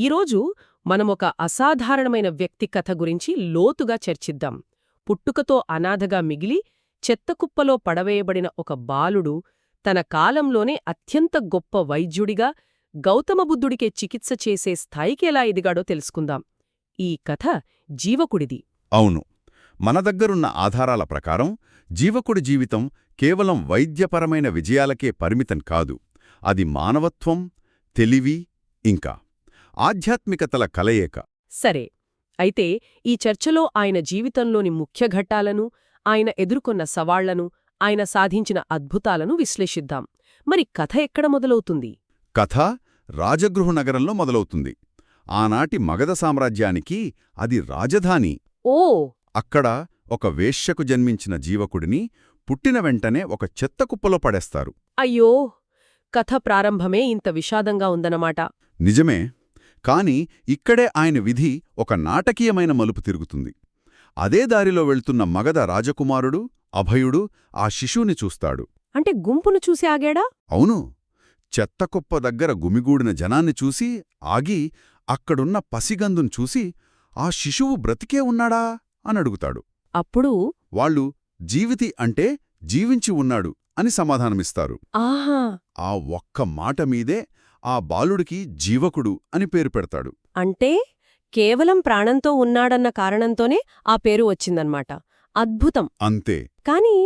ఈరోజు మనమొక అసాధారణమైన వ్యక్తి కథ గురించి లోతుగా చర్చిద్దాం. పుట్టుకతో అనాథగా మిగిలి చెత్తకుప్పలో పడవేయబడిన ఒక బాలుడు తన కాలంలోనే అత్యంత గొప్ప వైద్యుడిగా గౌతమ బుద్ధుడికే చికిత్స చేసే స్థాయికి ఎలా ఎదిగాడో తెలుసుకుందాం. ఈ కథ జీవకుడిది. అవును. మన దగ్గరున్న ఆధారాల ప్రకారం జీవకుడి జీవితం కేవలం వైద్యపరమైన విజయాలకే పరిమితం కాదు. అది మానవత్వం తెలివి ఇంకా ఆధ్యాత్మికతల కలయిక. సరే అయితే ఈ చర్చలో ఆయన జీవితంలోని ముఖ్య ఘట్టాలను ఆయన ఎదుర్కొన్న సవాళ్ళను ఆయన సాధించిన అద్భుతాలను విశ్లేషిద్దాం. మరి కథ ఎక్కడ మొదలవుతుంది? కథ రాజగృహ నగరంలో మొదలవుతుంది. ఆనాటి మగధ సామ్రాజ్యానికి అది రాజధాని. ఓ! అక్కడ ఒక వేశ్యకు జన్మించిన జీవకుడిని పుట్టిన వెంటనే ఒక చెత్తకుప్పలో పడేస్తారు. అయ్యో! కథ ప్రారంభమే ఇంత విషాదంగా ఉందన్నమాట. నిజమే కాని ఇక్కడే ఆయన విధి ఒక నాటకీయమైన మలుపు తిరుగుతుంది. అదే దారిలో వెళ్తున్న మగధ రాజకుమారుడు అభయుడు ఆ శిశువుని చూస్తాడు. అంటే గుంపును చూసి ఆగాడా? అవును. చెత్తకుప్ప దగ్గర గుమిగూడిన జనాన్ని చూసి ఆగి అక్కడున్న పసిగందును చూసి ఆ శిశువు బ్రతికే ఉన్నాడా? అని అడుగుతాడు. అప్పుడు? వాళ్ళు జీవితి అంటే జీవించి ఉన్నాడు అని సమాధానమిస్తారు. ఆహా! ఆ ఒక్క మాట మీదే ఆ బాలుడికి జీవకుడు అని పేరు పెడతాడు. అంటే కేవలం ప్రాణంతో ఉన్నాడన్న కారణంతోనే ఆ పేరు వచ్చిందన్నమాట. అద్భుతం. అంతే. కాని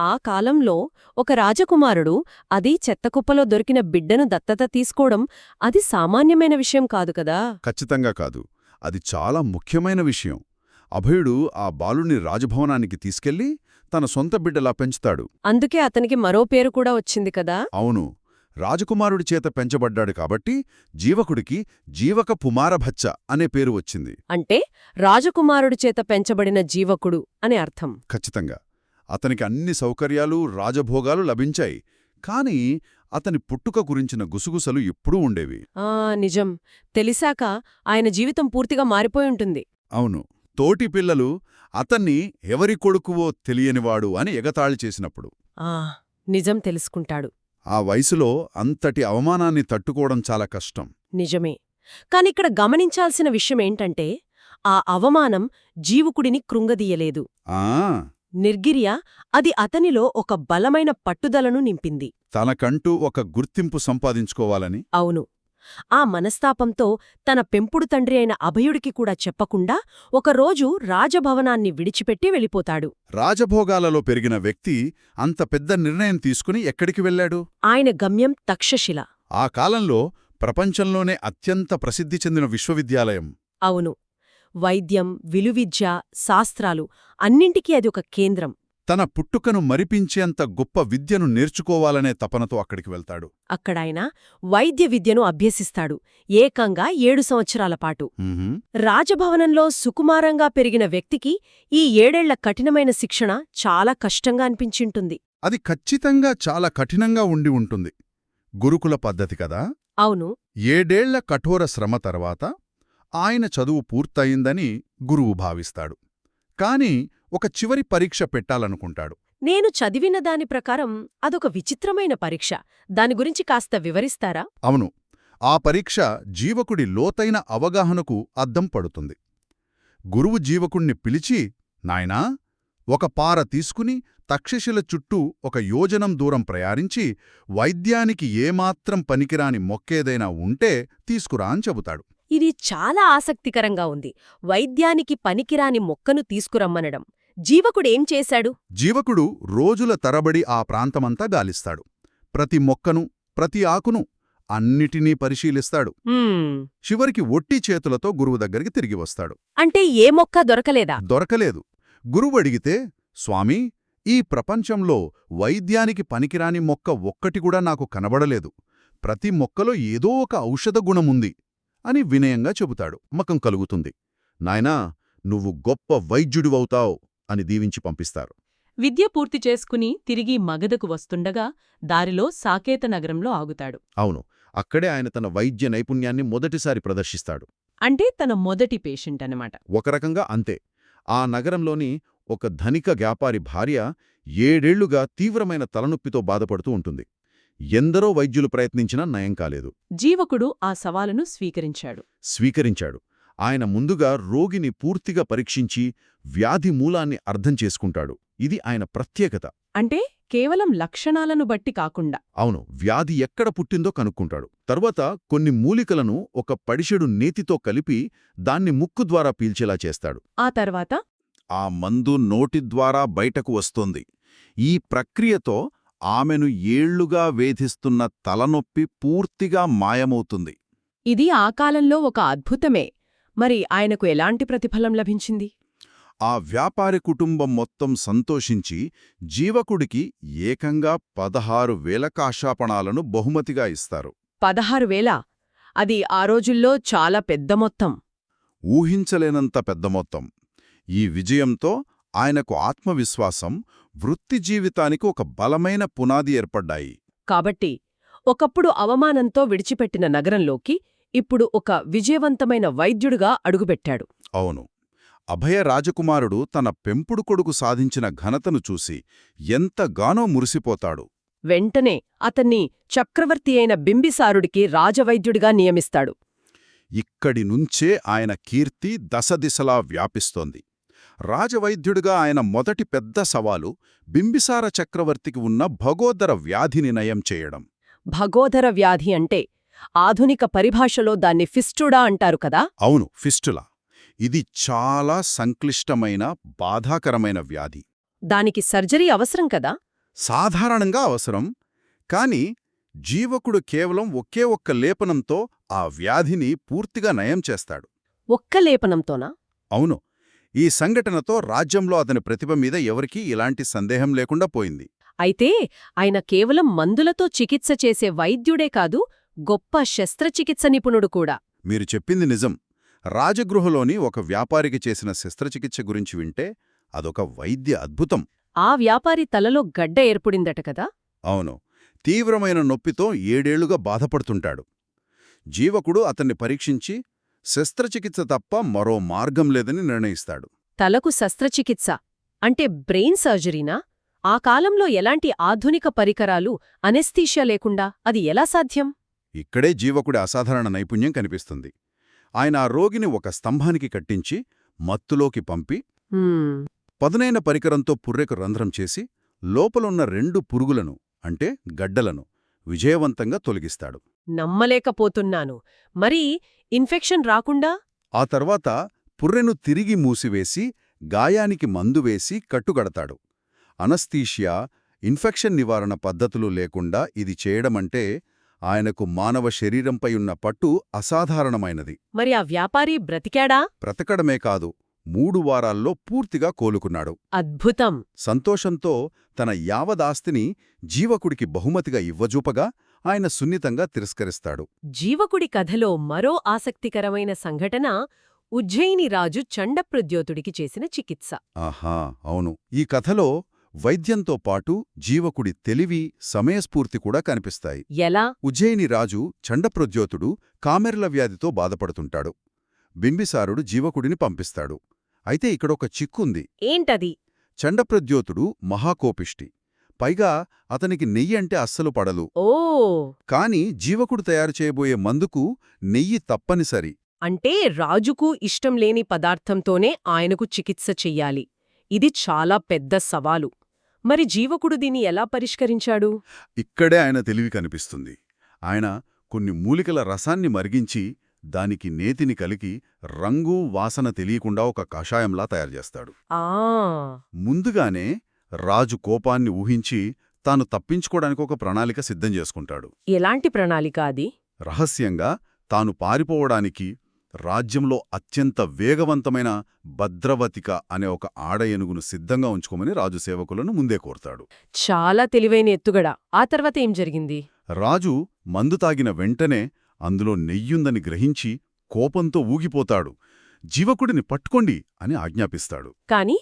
ఆ కాలంలో ఒక రాజకుమారుడు అది చెత్తకుప్పలో దొరికిన బిడ్డను దత్తత తీసుకోవడం అది సామాన్యమైన విషయం కాదు కదా? ఖచ్చితంగా కాదు. అది చాలా ముఖ్యమైన విషయం. అభయుడు ఆ బాలుని రాజభవనానికి తీసుకెళ్ళి తన సొంత బిడ్డలా పెంచుతాడు. అందుకే అతనికి మరో పేరు కూడా వచ్చింది కదా? అవును. రాజకుమారుడి చేత పెంచబడ్డాడు కాబట్టి జీవకుడికి జీవక పుమారభచ్చ అనే పేరు వచ్చింది. అంటే రాజకుమారుడి చేత పెంచబడిన జీవకుడు అని అర్థం. ఖచ్చితంగా. అతనికి అన్ని సౌకర్యాలు రాజభోగాలు లభించాయి. కాని అతని పుట్టుక గురించిన గుసగుసలు ఎప్పుడూ ఉండేవి. ఆ నిజం. తెలిసాక ఆయన జీవితం పూర్తిగా మారిపోయుంటుంది అవును. తోటి పిల్లలు అతన్ని ఎవరి కొడుకువో తెలియనివాడు అని ఎగతాళి చేసినప్పుడు. ఆ నిజం తెలుసుకుంటాడు. ఆ వయసులో అంతటి అవమానాన్ని తట్టుకోవడం చాలా కష్టం. నిజమే. కానిక్కడ గమనించాల్సిన విషయమేంటంటే ఆ అవమానం జీవుకుడిని కృంగదీయలేదు. ఆ! నిర్గిర్య అది అతనిలో ఒక బలమైన పట్టుదలను నింపింది. తనకంటూ ఒక గుర్తింపు సంపాదించుకోవాలని? అవును. ఆ మనస్తాపంతో తన పెంపుడు తండ్రి అయిన అభయుడికి కూడా చెప్పకుండా ఒకరోజు రాజభవనాన్ని విడిచిపెట్టి వెళ్ళిపోతాడు. రాజభోగాలలో పెరిగిన వ్యక్తి అంత పెద్ద నిర్ణయం తీసుకుని ఎక్కడికి వెళ్ళాడు? ఆయన గమ్యం తక్షశిల. ఆ కాలంలో ప్రపంచంలోనే అత్యంత ప్రసిద్ధి చెందిన విశ్వవిద్యాలయం. అవును. వైద్యం విలువిద్య శాస్త్రాలు అన్నింటికీ అది ఒక కేంద్రం. తన పుట్టుకను మరిపించేంత గొప్ప విద్యను నేర్చుకోవాలనే తపనతో అక్కడికి వెళ్తాడు. అక్కడాయన వైద్య విద్యను అభ్యసిస్తాడు. ఏకంగా ఏడు సంవత్సరాల పాటు. రాజభవనంలో సుకుమారంగా పెరిగిన వ్యక్తికి ఈ ఏడేళ్ళ కఠినమైన శిక్షణ చాలా కష్టంగా అనిపించింటుంది. అది ఖచ్చితంగా చాలా కఠినంగా ఉండి ఉంటుంది. గురుకుల పద్ధతి కదా? అవును. ఏడేళ్ళ కఠోర శ్రమ తర్వాత ఆయన చదువు పూర్తయిందని గురువు భావిస్తాడు. కాని ఒక చివరి పరీక్ష పెట్టాలనుకుంటాడు. నేను చదివిన దాని ప్రకారం అదొక విచిత్రమైన పరీక్ష. దాని గురించి కాస్త వివరిస్తారా? అవును. ఆ పరీక్ష జీవకుడి లోతైన అవగాహనకు అద్దం పడుతుంది. గురువు జీవకుణ్ణి పిలిచి నాయనా ఒక పార తీసుకుని తక్షశిల చుట్టూ ఒక యోజనం దూరం ప్రయారించి వైద్యానికి ఏమాత్రం పనికిరాని మొక్కేదైనా ఉంటే తీసుకురా అని చెబుతాడు. ఇది చాలా ఆసక్తికరంగా ఉంది. వైద్యానికి పనికిరాని మొక్కను తీసుకురమ్మనడం. జీవకుడేం చేశాడు? జీవకుడు రోజుల తరబడి ఆ ప్రాంతమంతా గాలిస్తాడు. ప్రతి మొక్కను ప్రతి ఆకును అన్నిటినీ పరిశీలిస్తాడు. చివరికి ఒట్టి చేతులతో గురువు దగ్గరికి తిరిగి వస్తాడు. అంటే ఏ మొక్క దొరకలేదా? దొరకలేదు. గురువు అడిగితే స్వామీ ఈ ప్రపంచంలో వైద్యానికి పనికిరాని మొక్క ఒక్కటి కూడా నాకు కనబడలేదు. ప్రతి మొక్కలో ఏదో ఒక ఔషధ గుణముంది అని వినయంగా చెబుతాడు. మకం కలుగుతుంది. నాయనా నువ్వు గొప్ప వైద్యుడివవుతావు. అని దీవించి పంపిస్తారు. విద్య పూర్తి చేసుకుని తిరిగి మగధకు వస్తుండగా దారిలో సాకేత నగరంలో ఆగుతాడు. అవును అక్కడే ఆయన తన వైద్య నైపుణ్యాన్ని మొదటిసారి ప్రదర్శిస్తాడు. అంటే తన మొదటి పేషెంట్ అనమాట ఒక రకంగా అంతే. ఆ నగరంలోని ఒక ధనిక వ్యాపారి భార్య ఏడేళ్ళుగా తీవ్రమైన తలనొప్పితో బాధపడుతూ ఉంటుంది. ఎందరో వైద్యులు ప్రయత్నించినా నయం కాలేదు. జీవకుడు ఆ సవాలును స్వీకరించాడు. స్వీకరించాడు. ఆయన ముందుగా రోగిని పూర్తిగా పరీక్షించి వ్యాధి మూలాన్ని అర్థం చేసుకుంటాడు. ఇది ఆయన ప్రత్యేకత. అంటే కేవలం లక్షణాలను బట్టి కాకుండా. అవును వ్యాధి ఎక్కడ పుట్టిందో కనుక్కుంటాడు. తరువాత కొన్ని మూలికలను ఒక పడిషెడు నేతితో కలిపి దాన్ని ముక్కు ద్వారా పీల్చేలా చేస్తాడు. ఆ తర్వాత? ఆ మందు నోటి ద్వారా బయటకు వస్తుంది. ఈ ప్రక్రియతో ఆమెను ఏళ్ళుగా వేధిస్తున్న తలనొప్పి పూర్తిగా మాయమవుతుంది. ఇది ఆ కాలంలో ఒక అద్భుతమే. మరి ఆయనకు ఎలాంటి ప్రతిఫలం లభించింది? ఆ వ్యాపారి కుటుంబం మొత్తం సంతోషించి జీవకుడికి ఏకంగా పదహారు వేల కాషాపణాలను బహుమతిగా ఇస్తారు. పదహారు వేల? అది ఆ రోజుల్లో చాలా పెద్ద మొత్తం. ఊహించలేనంత పెద్ద మొత్తం. ఈ విజయంతో ఆయనకు ఆత్మవిశ్వాసం వృత్తి జీవితానికి ఒక బలమైన పునాది ఏర్పడ్డాయి. కాబట్టి ఒకప్పుడు అవమానంతో విడిచిపెట్టిన నగరంలోకి ఇప్పుడు ఒక విజయవంతమైన వైద్యుడిగా అడుగుపెట్టాడు. అవును. అభయ రాజకుమారుడు తన పెంపుడు కొడుకు సాధించిన ఘనతను చూసి ఎంతగానో మురిసిపోతాడు. వెంటనే అతన్ని చక్రవర్తి అయిన బింబిసారుడికి రాజవైద్యుడిగా నియమిస్తాడు. ఇక్కడి నుంచే ఆయన కీర్తి దశదిశలా వ్యాపిస్తోంది. రాజవైద్యుడిగా ఆయన మొదటి పెద్ద సవాలు బింబిసార చక్రవర్తికి ఉన్న భగోదర వ్యాధిని నయం చేయడం. భగోదర వ్యాధి అంటే ఆధునిక పరిభాషలో దాన్ని ఫిస్టుడా అంటారు కదా? అవును ఫిస్టులా. ఇది చాలా సంక్లిష్టమైన బాధాకరమైన వ్యాధి. దానికి సర్జరీ అవసరం కదా? సాధారణంగా అవసరం. కాని జీవకుడు కేవలం ఒకే ఒక్క లేపనంతో ఆ వ్యాధిని పూర్తిగా నయం చేస్తాడు. ఒక్క లేపనంతోనా? అవును. ఈ సంఘటనతో రాజ్యంలో అతని ప్రతిభ మీద ఎవరికీ ఇలాంటి సందేహం లేకుండా పోయింది. అయితే ఆయన కేవలం మందులతో చికిత్స చేసే వైద్యుడే కాదు గొప్ప శస్త్రచికిత్స నిపుణుడు కూడా. మీరు చెప్పింది నిజం. రాజగృహలోని ఒక వ్యాపారికి చేసిన శస్త్రచికిత్స గురించి వింటే అదొక వైద్య అద్భుతం. ఆ వ్యాపారి తలలో గడ్డ ఏర్పడిందట కదా? అవును. తీవ్రమైన నొప్పితో ఏడేళ్ళుగా బాధపడుతుంటాడు. జీవకుడు అతన్ని పరీక్షించి శస్త్రచికిత్స తప్ప మరో మార్గం లేదని నిర్ణయిస్తాడు. తలకు శస్త్రచికిత్స అంటే బ్రెయిన్ సర్జరీనా? ఆ కాలంలో ఎలాంటి ఆధునిక పరికరాలు అనెస్థీషియా లేకుండా అది ఎలా సాధ్యం? ఇక్కడే జీవకుడి అసాధారణ నైపుణ్యం కనిపిస్తుంది. ఆయన ఆ రోగిని ఒక స్తంభానికి కట్టించి మత్తులోకి పంపి పదునైన పరికరంతో పుర్రెకు రంధ్రం చేసి లోపలున్న రెండు పురుగులను అంటే గడ్డలను విజయవంతంగా తొలగిస్తాడు. నమ్మలేకపోతున్నాను. మరి ఇన్ఫెక్షన్ రాకుండా? ఆ తర్వాత పుర్రెను తిరిగి మూసివేసి గాయానికి మందు వేసి కట్టుగడతాడు అనస్థీషియా ఇన్ఫెక్షన్ నివారణ పద్ధతులు లేకుండా ఇది చేయడమంటే ఆయనకు మానవ శరీరంపై ఉన్న పట్టు అసాధారణమైనది. మరి ఆ వ్యాపారి బ్రతికాడా? బ్రతకడమే కాదు మూడు వారాల్లో పూర్తిగా కోలుకున్నాడు. అద్భుతం! సంతోషంతో తన యావదాస్తిని జీవకుడికి బహుమతిగా ఇవ్వజూపగా ఆయన సున్నితంగా తిరస్కరిస్తాడు. జీవకుడి కథలో మరో ఆసక్తికరమైన సంఘటన ఉజ్జయిని రాజు చండప్రద్యోతుడికి చేసిన చికిత్స. ఆహా! అవును. ఈ కథలో వైద్యంతో పాటు జీవకుడి తెలివి సమయస్ఫూర్తి కూడా కనిపిస్తాయి. ఎలా? ఉజ్జయిని రాజు చండప్రద్యోతుడు కామెర్ల వ్యాధితో బాధపడుతుంటాడు. బింబిసారుడు జీవకుడిని పంపిస్తాడు. అయితే ఇక్కడొక చిక్కుంది. ఏంటది? చండప్రద్యోతుడు మహాకోపిష్టి. పైగా అతనికి నెయ్యి అంటే అస్సలు పడదు. ఓ! కాని జీవకుడు తయారు చేయబోయే మందుకు నెయ్యి తప్పనిసరి. అంటే రాజుకు ఇష్టం లేని పదార్థంతోనే ఆయనకు చికిత్స చెయ్యాలి. ఇది చాలా పెద్ద సవాలు. మరి జీవకుడు దీన్ని ఎలా పరిష్కరించాడు? ఇక్కడే ఆయన తెలివి కనిపిస్తుంది. ఆయన కొన్ని మూలికల రసాన్ని మరిగించి దానికి నేతిని కలిగి రంగు వాసన తెలియకుండా ఒక కషాయంలా తయారుచేస్తాడు ఆ! ముందుగానే రాజు కోపాన్ని ఊహించి తాను తప్పించుకోవడానికి ఒక ప్రణాళిక సిద్ధం చేసుకుంటాడు. ఎలాంటి ప్రణాళిక అది? రహస్యంగా తాను పారిపోవడానికి రాజ్యంలో అత్యంత వేగవంతమైన భద్రవతిక అనే ఒక ఆడ ఏనుగును సిద్ధంగా ఉంచుకోమని రాజు సేవకులను ముందే కోరతాడు. చాలా తెలివైన ఎత్తుగడ. ఆ తర్వాత ఏం జరిగింది? రాజు మందు తాగిన వెంటనే అందులో నెయ్యుందని గ్రహించి కోపంతో ఊగిపోతాడు. జీవకుడిని పట్టుకోండి అని ఆజ్ఞాపిస్తాడు. కాని?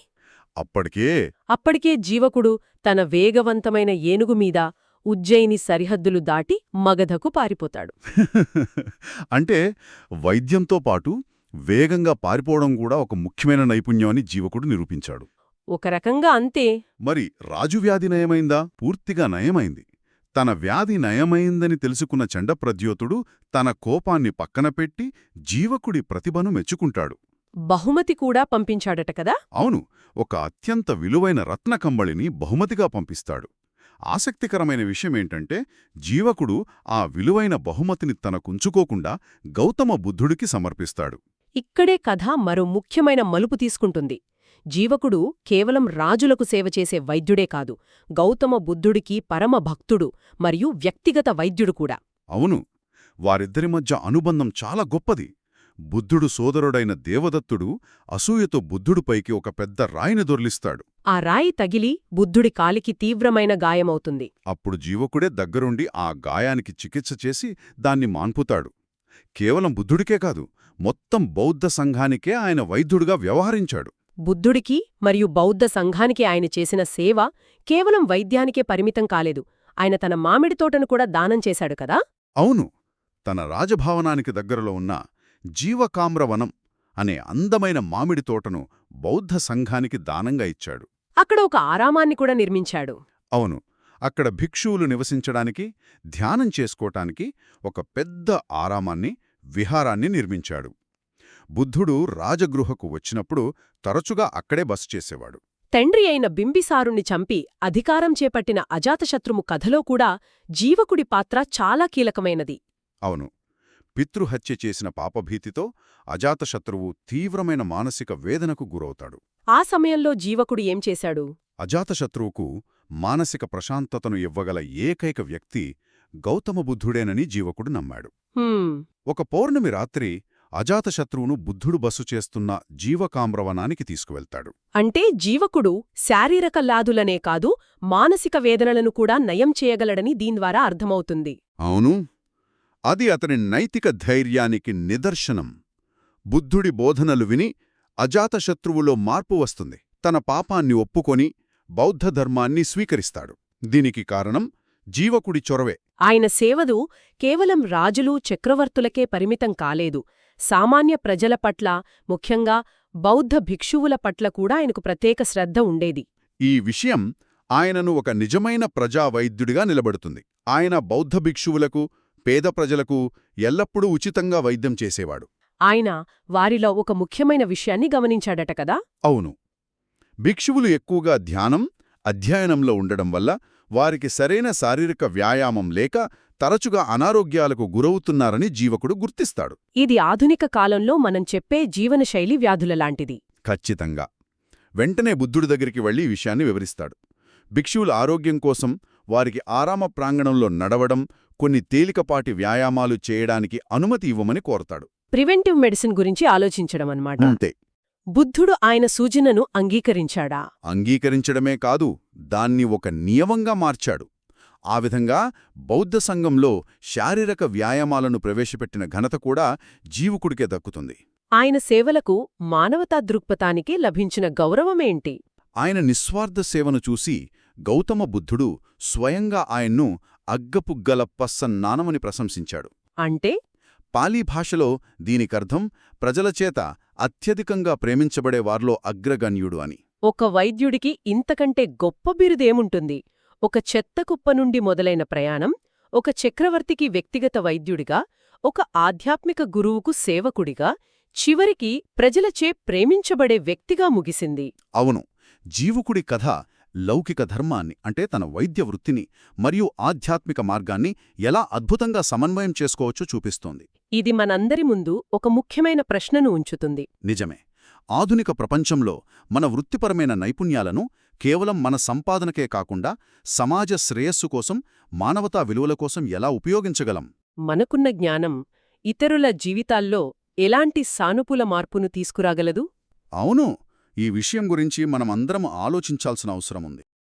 అప్పటికే అప్పటికే జీవకుడు తన వేగవంతమైన ఏనుగు మీద ఉజ్జయిని సరిహద్దులు దాటి మగధకు పారిపోతాడు. అంటే వైద్యంతో పాటు వేగంగా పారిపోవడం కూడా ఒక ముఖ్యమైన నైపుణ్యం అని జీవకుడు నిరూపించాడు. ఒక రకంగా అంతే. మరి రాజు వ్యాధి నయమైందా? పూర్తిగా నయమైంది. తన వ్యాధి నయమైందని తెలుసుకున్న చండప్రద్యోతుడు తన కోపాన్ని పక్కన పెట్టి జీవకుడి ప్రతిభను మెచ్చుకుంటాడు. బహుమతి కూడా పంపించాడట కదా? అవును. ఒక అత్యంత విలువైన రత్నకంబళిని బహుమతిగా పంపిస్తాడు. ఆసక్తికరమైన విషయమేంటంటే జీవకుడు ఆ విలువైన బహుమతిని తనకుంచుకోకుండా గౌతమ బుద్ధుడికి సమర్పిస్తాడు. ఇక్కడే కథ మరో ముఖ్యమైన మలుపు తీసుకుంటుంది. జీవకుడు కేవలం రాజులకు సేవ చేసే వైద్యుడే కాదు గౌతమ బుద్ధుడికి పరమ భక్తుడు మరియు వ్యక్తిగత వైద్యుడు కూడా. అవును వారిద్దరి మధ్య అనుబంధం చాలా గొప్పది. బుద్ధుడు సోదరుడైన దేవదత్తుడు అసూయతో బుద్ధుడిపైకి ఒక పెద్ద రాయిని దొర్లిస్తాడు. ఆ రాయి తగిలి బుద్ధుడి కాలికి తీవ్రమైన గాయమవుతుంది. అప్పుడు జీవకుడే దగ్గరుండి ఆ గాయానికి చికిత్స చేసి దాన్ని మాన్పుతాడు. కేవలం బుద్ధుడికే కాదు మొత్తం బౌద్ధ సంఘానికే ఆయన వైద్యుడిగా వ్యవహరించాడు. బుద్ధుడికి మరియు బౌద్ధ సంఘానికి ఆయన చేసిన సేవ కేవలం వైద్యానికే పరిమితం కాలేదు. ఆయన తన మామిడి తోటను కూడా దానం చేశాడు కదా? అవును తన రాజభవనానికి దగ్గరలో ఉన్న జీవకామ్రవనం అనే అందమైన మామిడి తోటను బౌద్ధ సంఘానికి దానంగా ఇచ్చాడు. అక్కడ ఒక ఆరామాన్ని కూడా నిర్మించాడు. అవును అక్కడ భిక్షువులు నివసించడానికి ధ్యానం చేసుకోటానికి ఒక పెద్ద ఆరామాన్ని విహారాన్ని నిర్మించాడు. బుద్ధుడు రాజగృహకు వచ్చినప్పుడు తరచుగా అక్కడే బస చేసేవాడు. తండ్రి అయిన బింబిసారుణ్ణి చంపి అధికారం చేపట్టిన అజాతశత్రుము కథలో కూడా జీవకుడి పాత్ర చాలా కీలకమైనది. అవును పితృహత్య చేసిన పాపభీతితో అజాతశత్రువు తీవ్రమైన మానసిక వేదనకు గురవుతాడు. ఆ సమయంలో జీవకుడు ఏం చేశాడు? అజాతశత్రువుకు మానసిక ప్రశాంతతను ఇవ్వగల ఏకైక వ్యక్తి గౌతమ బుద్ధుడేనని జీవకుడు నమ్మాడు. ఒక పౌర్ణమి రాత్రి అజాతశత్రువును బుద్ధుడు బస్సు చేస్తున్న జీవకామ్రవనానికి తీసుకువెళ్తాడు. అంటే జీవకుడు శారీరక లాదులనే కాదు మానసిక వేదనలను కూడా నయం చేయగలడని దీన్వారా అర్థమవుతుంది. అవును. అది అతని నైతిక ధైర్యానికి నిదర్శనం. బుద్ధుడి బోధనలు విని అజాతశత్రువులో మార్పు వస్తుంది. తన పాపాన్ని ఒప్పుకొని బౌద్ధధర్మాన్ని స్వీకరిస్తాడు. దీనికి కారణం జీవకుడి చొరవే. ఆయన సేవదు కేవలం రాజులు చక్రవర్తులకే పరిమితం కాలేదు. సామాన్య ప్రజల పట్ల ముఖ్యంగా బౌద్ధ భిక్షువుల పట్ల కూడా ఆయనకు ప్రత్యేక శ్రద్ధ ఉండేది. ఈ విషయం ఆయనను ఒక నిజమైన ప్రజా వైద్యుడిగా నిలబడుతుంది. ఆయన బౌద్ధ భిక్షువులకు పేద ప్రజలకు ఎల్లప్పుడూ ఉచితంగా వైద్యం చేసేవాడు. ఆయన వారిలో ఒక ముఖ్యమైన విషయాన్ని గమనించాడట కదా? అవును. భిక్షువులు ఎక్కువగా ధ్యానం అధ్యయనంలో ఉండడం వల్ల వారికి సరైన శారీరక వ్యాయామం లేక తరచుగా అనారోగ్యాలకు గురవుతున్నారని జీవకుడు గుర్తిస్తాడు. ఇది ఆధునిక కాలంలో మనం చెప్పే జీవనశైలి వ్యాధులలాంటిది ఖచ్చితంగా. వెంటనే బుద్ధుడి దగ్గరికి వెళ్ళి ఈ విషయాన్ని వివరిస్తాడు. భిక్షువుల ఆరోగ్యం కోసం వారికి ఆరామ ప్రాంగణంలో నడవడం కొన్ని తేలికపాటి వ్యాయామాలు చేయడానికి అనుమతి ఇవ్వమని కోరతాడు. ప్రివెంటివ్ మెడిసిన్ గురించి ఆలోచించడం అన్నమాట. అంతే. బుద్ధుడు ఆయన సూచనను అంగీకరించాడా? అంగీకరించడమే కాదు దాన్ని ఒక నియమంగా మార్చాడు. ఆ విధంగా బౌద్ధ సంఘంలో శారీరక వ్యాయామాలను ప్రవేశపెట్టిన ఘనత కూడా జీవకుడికే దక్కుతుంది. ఆయన సేవలకు మానవతా దృక్పథానికి లభించిన గౌరవమేంటి ఆయన నిస్వార్థ సేవను చూసి గౌతమ బుద్ధుడు స్వయంగా ఆయన్ను అగ్గపుగ్గలప్పసన్నానమని ప్రశంసించాడు. అంటే? పాలీ భాషలో దీనికర్థం ప్రజలచేత అత్యధికంగా ప్రేమించబడే వారిలో అగ్రగణ్యుడు అని. ఒక వైద్యుడికి ఇంతకంటే గొప్ప బిరుదేముంటుంది. ఒక చెత్తకుప్ప నుండి మొదలైన ప్రయాణం ఒక చక్రవర్తికి వ్యక్తిగత వైద్యుడిగా ఒక ఆధ్యాత్మిక గురువుకు సేవకుడిగా చివరికి ప్రజలచే ప్రేమించబడే వ్యక్తిగా ముగిసింది. అవును జీవుకుడి కథ లౌకిక ధర్మాన్ని అంటే తన వైద్య వృత్తిని మరియు ఆధ్యాత్మిక మార్గాన్ని ఎలా అద్భుతంగా సమన్వయం చేసుకోవచ్చో చూపిస్తోంది. ఇది మనందరి ముందు ఒక ముఖ్యమైన ప్రశ్నను ఉంచుతుంది. నిజమే. ఆధునిక ప్రపంచంలో మన వృత్తిపరమైన నైపుణ్యాలను కేవలం మన సంపాదనకే కాకుండా సమాజ శ్రేయస్సు కోసం మానవతా విలువల కోసం ఎలా ఉపయోగించగలం? మనకున్న జ్ఞానం ఇతరుల జీవితాల్లో ఎలాంటి సానుకూల మార్పును తీసుకురాగలదు? అవును. ఈ విషయం గురించి మనమందరం ఆలోచించాల్సిన అవసరం ఉంది.